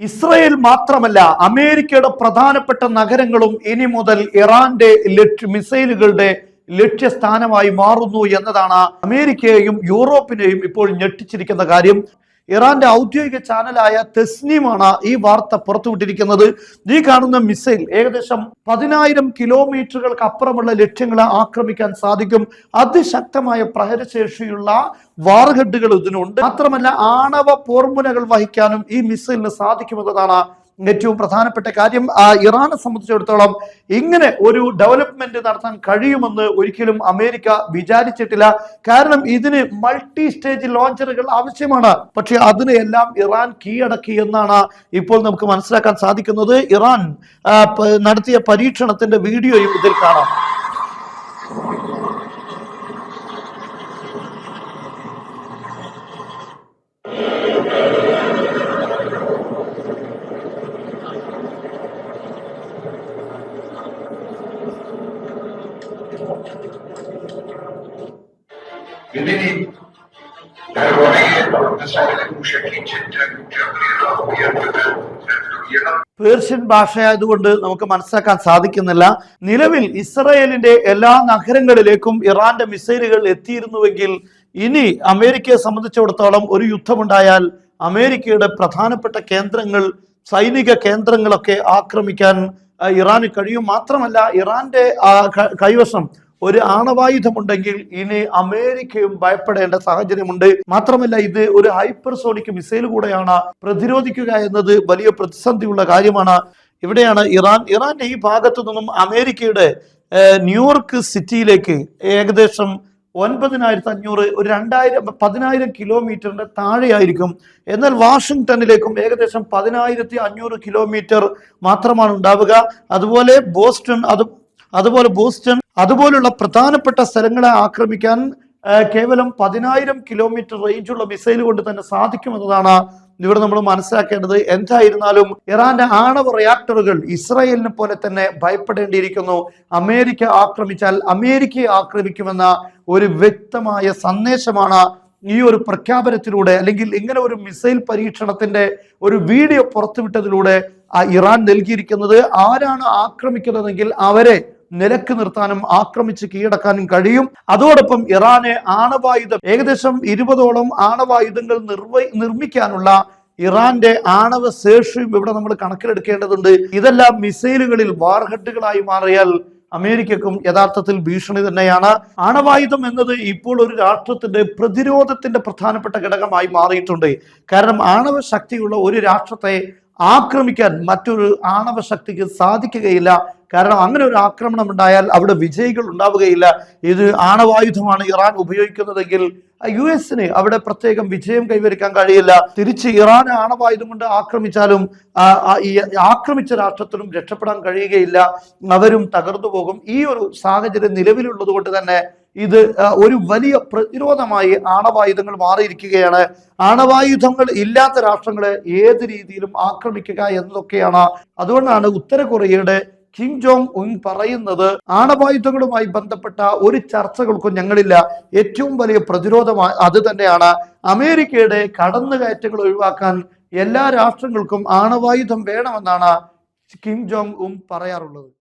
Israel മാത്രമല്ല അമേരിക്കയുടെ പ്രധാനപ്പെട്ട നഗരങ്ങളും ഇനി മുതൽ ഇറാന്റെ മിസൈലുകളുടെ ലക്ഷ്യസ്ഥാനമായി മാറുന്നു എന്നതാണ് അമേരിക്കയെയും യൂറോപ്പിനെയും ഇപ്പോൾ ഞെട്ടിച്ചിരിക്കുന്ന കാര്യം. ഇറാന്റെ ഔദ്യോഗിക ചാനലായ തെസ്നീമാണ് ഈ വാർത്ത പുറത്തുവിട്ടിരിക്കുന്നത്. ഈ കാണുന്ന മിസൈൽ ഏകദേശം പതിനായിരം കിലോമീറ്ററുകൾക്ക് അപ്പുറമുള്ള ലക്ഷ്യങ്ങളെ ആക്രമിക്കാൻ സാധിക്കും. അതിശക്തമായ പ്രഹരശേഷിയുള്ള വാർഹെഡുകൾ ഇതിനുണ്ട്. മാത്രമല്ല ആണവ പോർമുനകൾ വഹിക്കാനും ഈ മിസൈലിന് സാധിക്കുമെന്നതാണ് ഏറ്റവും പ്രധാനപ്പെട്ട കാര്യം ഇറാനെ സംബന്ധിച്ചിടത്തോളം ഇങ്ങനെ ഒരു ഡെവലപ്മെന്റ് നടത്താൻ കഴിയുമെന്ന് ഒരിക്കലും അമേരിക്ക വിചാരിച്ചിട്ടില്ല. കാരണം ഇതിന് മൾട്ടി സ്റ്റേജ് ലോഞ്ചറുകൾ ആവശ്യമാണ്. പക്ഷെ അതിനെല്ലാം ഇറാൻ കീഴടക്കി എന്നാണ് ഇപ്പോൾ നമുക്ക് മനസ്സിലാക്കാൻ സാധിക്കുന്നത്. ഇറാൻ നടത്തിയ പരീക്ഷണത്തിന്റെ വീഡിയോയും ഇതിൽ കാണാം. Beni പേർഷ്യൻ ഭാഷയായതുകൊണ്ട് നമുക്ക് മനസ്സിലാക്കാൻ സാധിക്കുന്നില്ല. നിലവിൽ ഇസ്രയേലിന്റെ എല്ലാ നഗരങ്ങളിലേക്കും ഇറാന്റെ മിസൈലുകൾ എത്തിയിരുന്നുവെങ്കിൽ ഇനി അമേരിക്കയെ സംബന്ധിച്ചിടത്തോളം ഒരു യുദ്ധമുണ്ടായാൽ അമേരിക്കയുടെ പ്രധാനപ്പെട്ട കേന്ദ്രങ്ങൾ സൈനിക കേന്ദ്രങ്ങളൊക്കെ ആക്രമിക്കാൻ ഇറാന് കഴിയും. മാത്രമല്ല ഇറാന്റെ കൈവശം ഒരു ആണവായുധമുണ്ടെങ്കിൽ ഇനി അമേരിക്കയും ഭയപ്പെടേണ്ട സാഹചര്യമുണ്ട്. മാത്രമല്ല ഇത് ഒരു ഹൈപ്പർസോണിക് മിസൈൽ കൂടെയാണ് പ്രതിരോധിക്കുക എന്നത് വലിയ പ്രതിസന്ധിയുള്ള കാര്യമാണ്. ഇവിടെയാണ് ഇറാൻ. ഇറാന്റെ ഈ ഭാഗത്തു നിന്നും അമേരിക്കയുടെ ന്യൂയോർക്ക് സിറ്റിയിലേക്ക് ഏകദേശം ഒൻപതിനായിരത്തി അഞ്ഞൂറ് ഒരു രണ്ടായിരം പതിനായിരം കിലോമീറ്ററിന്റെ താഴെയായിരിക്കും. എന്നാൽ വാഷിങ്ടണിലേക്കും ഏകദേശം പതിനായിരത്തി അഞ്ഞൂറ് കിലോമീറ്റർ മാത്രമാണ് ഉണ്ടാവുക. അതുപോലെ ബോസ്റ്റൺ അത് അതുപോലെ ബോസ്റ്റൺ അതുപോലുള്ള പ്രധാനപ്പെട്ട സ്ഥലങ്ങളെ ആക്രമിക്കാൻ കേവലം പതിനായിരം കിലോമീറ്റർ റേഞ്ചുള്ള മിസൈൽ കൊണ്ട് തന്നെ സാധിക്കുമെന്നതാണ് ഇവിടെ നമ്മൾ മനസ്സിലാക്കേണ്ടത്. എന്തായിരുന്നാലും ഇറാന്റെ ആണവ റിയാക്ടറുകൾ ഇസ്രായേലിനെ പോലെ തന്നെ ഭയപ്പെടേണ്ടിയിരിക്കുന്നു. അമേരിക്ക ആക്രമിച്ചാൽ അമേരിക്കയെ ആക്രമിക്കുമെന്ന ഒരു വ്യക്തമായ സന്ദേശമാണ് ഈ ഒരു പ്രഖ്യാപനത്തിലൂടെ അല്ലെങ്കിൽ ഇങ്ങനെ ഒരു മിസൈൽ പരീക്ഷണത്തിന്റെ ഒരു വീഡിയോ പുറത്തുവിട്ടതിലൂടെ ആ ഇറാൻ നൽകിയിരിക്കുന്നത്. ആരാണ് ആക്രമിക്കുന്നതെങ്കിൽ അവരെ നിലയ്ക്ക് നിർത്താനും ആക്രമിച്ച് കീഴടക്കാനും കഴിയും. അതോടൊപ്പം ഇറാനെ ആണവായുധം ഏകദേശം ഇരുപതോളം ആണവായുധങ്ങൾ നിർവ നിർമ്മിക്കാനുള്ള ഇറാന്റെ ആണവ ശേഷിയും ഇവിടെ നമ്മൾ കണക്കിലെടുക്കേണ്ടതുണ്ട്. ഇതെല്ലാം മിസൈലുകളിൽ വാർഹട്ടുകളായി മാറിയാൽ അമേരിക്കക്കും യഥാർത്ഥത്തിൽ ഭീഷണി തന്നെയാണ്. ആണവായുധം എന്നത് ഇപ്പോൾ ഒരു രാഷ്ട്രത്തിന്റെ പ്രതിരോധത്തിന്റെ പ്രധാനപ്പെട്ട ഘടകമായി മാറിയിട്ടുണ്ട്. കാരണം ആണവ ശക്തിയുള്ള ഒരു രാഷ്ട്രത്തെ ആക്രമിക്കാൻ മറ്റൊരു ആണവ ശക്തിക്ക് സാധിക്കുകയില്ല. കാരണം അങ്ങനെ ഒരു ആക്രമണം ഉണ്ടായാൽ അവിടെ വിജയികൾ ഉണ്ടാവുകയില്ല. ഇത് ആണവായുധമാണ് ഇറാൻ ഉപയോഗിക്കുന്നതെങ്കിൽ യു എസിന് അവിടെ പ്രത്യേകം വിജയം കൈവരിക്കാൻ കഴിയില്ല. തിരിച്ച് ഇറാൻ ആണവായുധം കൊണ്ട് ആക്രമിച്ചാലും ആക്രമിച്ച രാഷ്ട്രത്തിനും രക്ഷപ്പെടാൻ കഴിയുകയില്ല. അവരും തകർന്നു പോകും ഈ ഒരു സാഹചര്യം നിലവിലുള്ളത് കൊണ്ട് തന്നെ ഇത് ഒരു വലിയ പ്രതിരോധമായി ആണവായുധങ്ങൾ മാറിയിരിക്കുകയാണ്. ആണവായുധങ്ങൾ ഇല്ലാത്ത രാഷ്ട്രങ്ങളെ ഏത് രീതിയിലും ആക്രമിക്കുക എന്നതൊക്കെയാണ്. അതുകൊണ്ടാണ് ഉത്തര കൊറിയയുടെ കിം ജോങ് ഉൻ പറയുന്നത് ആണവായുധങ്ങളുമായി ബന്ധപ്പെട്ട ഒരു ചർച്ചകൾക്കും ഞങ്ങളില്ല. ഏറ്റവും വലിയ പ്രതിരോധമായി അത് തന്നെയാണ്. അമേരിക്കയുടെ കടന്നുകയറ്റങ്ങൾ ഒഴിവാക്കാൻ എല്ലാ രാഷ്ട്രങ്ങൾക്കും ആണവായുധം വേണമെന്നാണ് കിം ജോങ് ഉം പറയാറുള്ളത്.